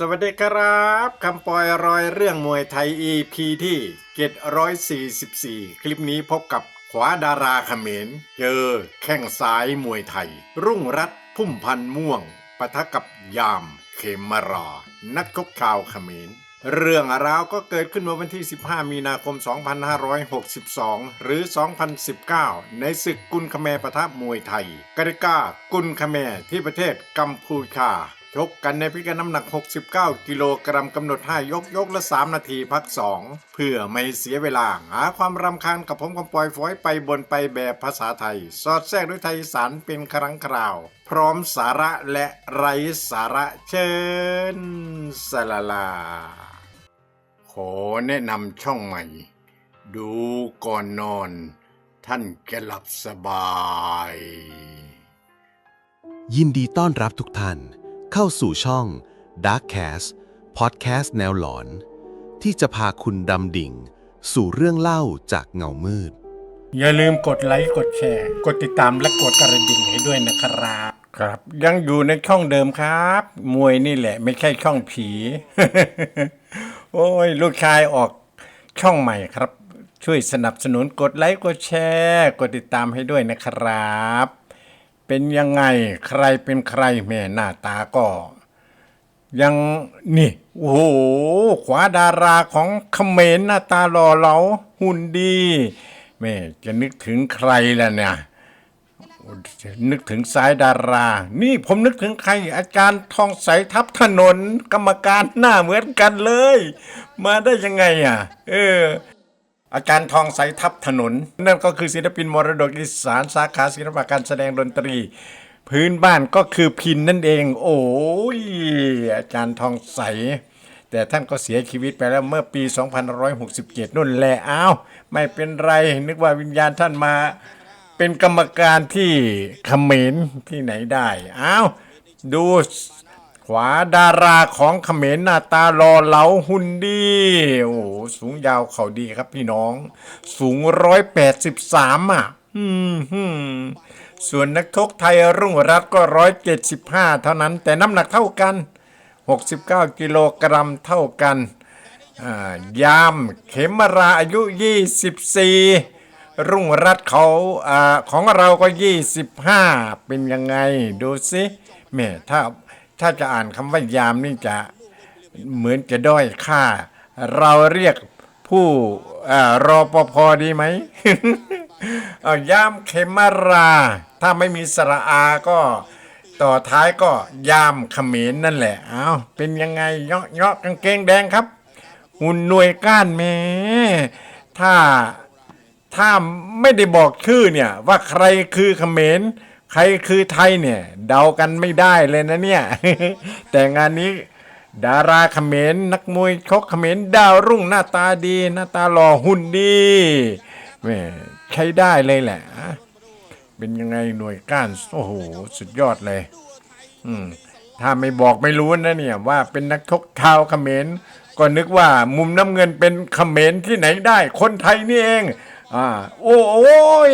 สวัสดีครับคำปอยรอยเรื่องมวยไทย EP ที่744 คลิปนี้พบกับขวาดาราเขมร เจอแข้งซ้ายมวยไทย รุ่งรัตพุ่มพันม่วงปะทะกับยามเขมรา นักชกชาวเขมร เรื่องราวก็เกิดขึ้นเมื่อวันที่ 15 มีนาคม 2562 หรือ 2019 ในศึกกุนคแมร์ปะทะมวยไทยกติกากุนคแมที่ประเทศกัมพูชา ชกกันในพิกัดน้ำหนัก 69 กิโลกรัมกำหนด 5 ยกยกละ 3 นาทีพัก 2 เพื่อไม่เสียเวลา หาความรำคาญกับผมกำปอยฝอยไปบนไปแบบภาษาไทย สอดแทรกด้วยไทยสารเป็นครั้งคราว พร้อมสาระและไร้สาระเชิญสลาลา ขอแนะนำช่องใหม่ ดูก่อนนอน ท่านจะหลับสบาย ยินดีต้อนรับทุกท่าน เข้าสู่ช่อง Darkcast Podcast แนวหลอน ที่จะพาคุณดำดิ่ง สู่เรื่องเล่าจากเงามืด อย่าลืมกดไลค์กดแชร์ กดติดตามและกดกระดิ่งให้ด้วยนะครับ ครับ ยังอยู่ในช่องเดิมครับ มวยนี่แหละ ไม่ใช่ช่องผี โอ้ย ลูกชายออกช่องใหม่ครับ ช่วยสนับสนุนกดไลค์กดแชร์ กดติดตามให้ด้วยนะครับ เป็นยังไงใครเป็นใครแม่หน้าตาก็ ยังนี่ โอ้โหขวาดาราของเขมรหน้าตาหล่อเหลาหุ่นดีแม่จะนึกถึงใครล่ะเนี่ยนึกถึงสายดารา นี่ผมนึกถึงใคร อาจารย์ทองใสทับถนน กรรมการหน้าเหมือนกันเลย มาได้ยังไงอะ เออ อาจารย์ทองใสทับถนน นั่นก็คือศิลปินมรดกอีสานสาขาศิลปะการแสดงดนตรี พื้นบ้านก็คือพินนั่นเอง โอ้ยอาจารย์ทองใส แต่ท่านก็เสียชีวิตไปแล้วเมื่อปี 2567นู่นแหละอ้าวไม่เป็นไร นึกว่าวิญญาณท่านมา เป็นกรรมการที่เขมรที่ไหนได้อ้าวดู ขวาดาราของเขมรหน้าตาหล่อเหลาหุ่นดี โอ้โหสูงยาวเขาดีครับพี่น้อง สูงร้อยแปดสิบสามอะส่วนนักชกไทยรุ่งรัตก็ร้อยเจ็ดสิบห้าเท่านั้น แต่น้ำหนักเท่ากันหกสิบเก้ากิโลกรัมเท่ากันอ่ายามเขมราอายุยี่สิบสี่รุ่งรัตเขาอ่าของเราก็ยี่สิบห้าเป็นยังไง ดูสิแม่ถ้า ถ้าจะอ่านคำว่ายามนี่จะเหมือนจะด้อยค่า เราเรียกผู้รอปภดีไหมยามเขมรา ถ้าไม่มีสระอาก็ต่อท้ายก็ยามเขมรนั่นแหละ เอาเป็นยังไงเยาะเยาะกางเกงแดงครับ หุ่นหน่วยก้านแม่ถ้าถ้าไม่ได้บอกชื่อเนี่ย ว่าใครคือเขมร ใครคือไทยเนี่ย เดากันไม่ได้เลยนะเนี่ย แต่งานนี้ดาราเขมรนักมวยชกเขมรดาวรุ่งหน้าตาดี หน้าตาหล่อหุ่นดีแม่ใช้ได้เลยแหละ เป็นยังไงหน่วยก้านโอ้โหสุดยอดเลย อืมถ้าไม่บอกไม่รู้นะเนี่ย ว่าเป็นนักชกชาวเขมรก็นึกว่ามุมน้ำเงินเป็นเขมรที่ไหนได้ คนไทยนี่เอง อ่า โอ้โอ้ย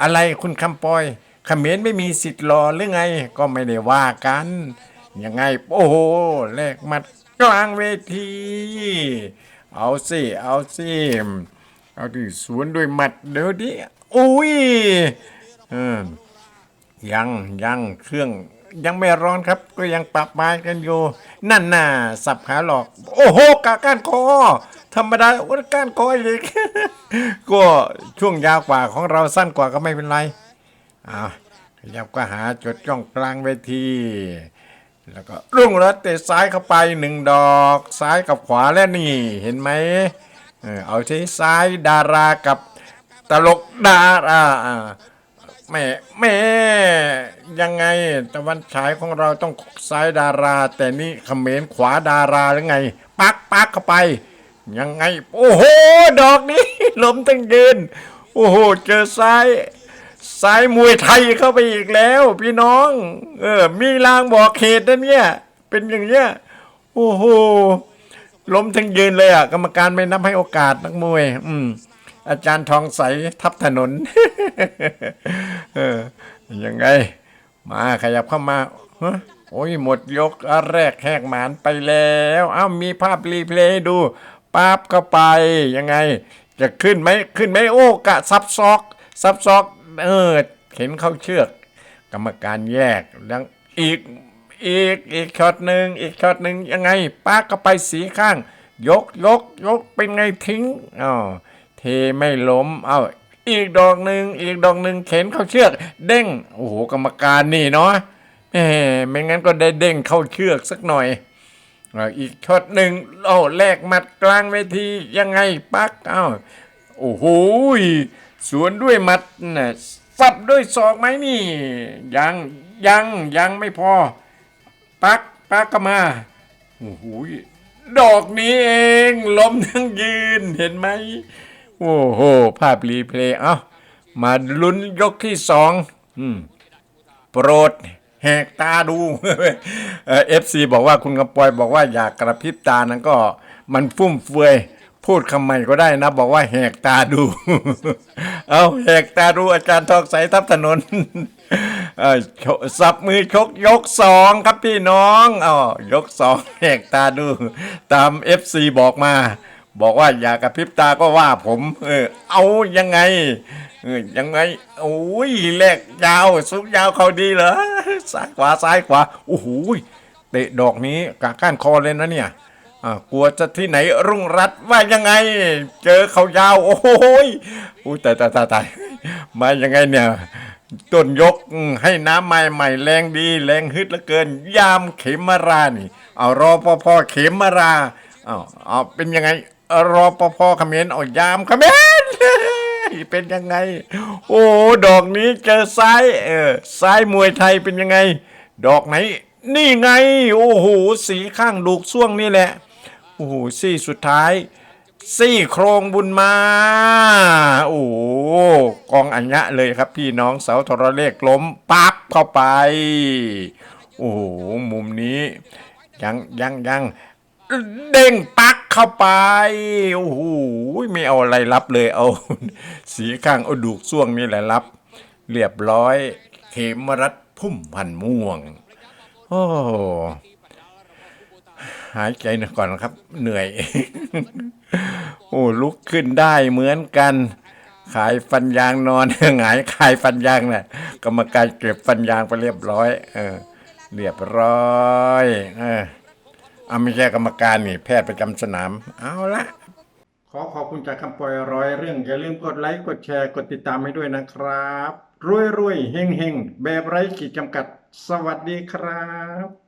อะไรคุณคำปอยเขมรไม่มีสิทธิ์รอหรือไง ก็ไม่ได้ว่ากัน ยังไง โอ้โหแลกมัดกลางเวที เอาสิเอาสิเอาที่สวนด้วยหมัดเดี๋ยวดิอุ้ยยังยังเครื่อง ยังไม่ร้อนครับ ก็ยังปรับไม้กันอยู่ นั่นน่ะสับขาหลอก โอ้โหกาก้านคอธรรมดาก้านคออีกก็ช่วงยาวกว่าของเราสั้นกว่าก็ไม่เป็นไรอ้าวขยับก็หาจุดจ้องกลางเวที แล้วก็รุ่งรัตเตะซ้ายเข้าไปหนึ่งดอกซ้ายกับขวาแล้วนี่ เห็นไหมเออเอาที่ซ้ายดารากับตลกดาราอ่า แม่แม่ยังไงตะวันฉายของเราต้องซ้ายดารา แต่นี่เขมรขวาดาราหรือไง ปักปักเข้าไป ยังไง โอ้โห ดอกนี้ล้มตั้งยืน โอ้โห เจอซ้ายซ้ายมวยไทยเข้าไปอีกแล้ว พี่น้อง เออ มีลางบอกเหตุนะเนี่ย เป็นอย่างเนี้ยโอ้โหล้มทั้งยืนเลยอะ กรรมการไม่นับให้โอกาสนักมวย อืม อาจารย์ทองใสทับถนน เออ ยังไง มาขยับเข้ามาโอ้ยหมดยกแรกแหกหมานไปแล้ว เอ้ามีภาพรีเพลย์ดูปั๊บเข้าไป ยังไง จะขึ้นไหมขึ้นไหมโอ้กะซับซอก ซับซอก เออเข็นเข้าเชือก กรรมการแยกแล้วอีกอีกอีกช็อตหนึ่งอีกช็อตหนึ่งยังไงป้าก็ไปสีข้าง ยกยกยกเป็นไงทิ้งอ๋อ ทไม่ล้ม เอาอีกดอกหนึ่งอีกดอกหนึ่งเข็นเข้าเชือก เด้ง โอ้โหกรรมการนี่เนาะแหมไม่งั้นก็ได้เด้งเข้าเชือกสักหน่อยอีกช็อตหนึ่งโอ้แลกหมัดกลางเวทียังไงปักเอ้าโอ้โหสวนด้วยหมัดน่ะฟัดด้วยศอกไหมนี่ ยังยังยังไม่พอ ปักปักก็มาโอ้โหดอกนี้เองล้มทั้งยืนเห็นไหม โอ้โห ภาพรีเพลย์ เอ้า มาลุ้นยกที่สองอืมโปรดแหกตาดูเอฟซีบอกว่าคุณกำปอยบอกว่าอยากกระพริบตานั้นก็มันฟุ่มเฟือยพูดคำใหม่ก็ได้นะ บอกว่าแหกตาดู เอาแหกตาดูอาจารย์ทองใสทับถนนเอ่อสับมือชกยกสองครับพี่น้องอ๋อยกสองแหกตาดู ตามเอฟซีบอกมา บอกว่าอยากกระพริบตาก็ว่าผม เออ เอายังไง เออยังไงโอ้ยแลกยาวซุกยาวเขาดีเหรอซ้ายขวาซ้ายขวาโอ้โหเตะดอกนี้กาก้านคอเลยนะเนี่ยอ่ากลัวจะที่ไหนรุ่งรัดว่ายังไง เจอเขายาว โอ้โหยอุ้ยตายตายตายตายมายังไงเนี่ยต้นยกให้น้ำใหม่ใหม่แรงดีแรงฮึดเหลือเกิน ยามเขมมารานี่ เอารอปภเขมมาราเอาเอาเป็นยังไง รอปภเขมรเอายามเขมรเป็นยังไง โอ้ดอกนี้เจอซ้ายเออซ้ายมวยไทยเป็นยังไง ดอกไหน นี่ไง โอ้โหสีข้างดูกช่วงนี่แหละโอ้โหซี่สุดท้าย ซี่โครงบุญมา โอ้กองอัญญะเลยครับพี่น้องเสาทรเลขล้มปั๊บเข้าไป โอ้โหมุมนี้ ยังยังยังเด้งปัก เข้าไป โอ้โหไม่เอาอะไรรับเลยเอา สีข้างเอาดูกช่วงนี่แหละรับ เรียบร้อย เขมรัดพุ่มพันม่วง โอ้หายใจหน่อยก่อนครับ เหนื่อย โอ้ลุกขึ้นได้เหมือนกัน ขายฟันยางนอนหงายขายฟันยางน่ะกรรมการเก็บฟันยางไปเรียบร้อย เออ เรียบร้อย เออ เอาไม่ใช่กรรมการนี่ แพทย์ประจำสนาม เอาละ ขอขอบคุณจากคำปล่อยร้อยเรื่อง อย่าลืมกดไลค์ กดแชร์ กดติดตามให้ด้วยนะครับ รวยรวยๆเฮงเฮงๆแบบไร้ขีดจำกัด สวัสดีครับ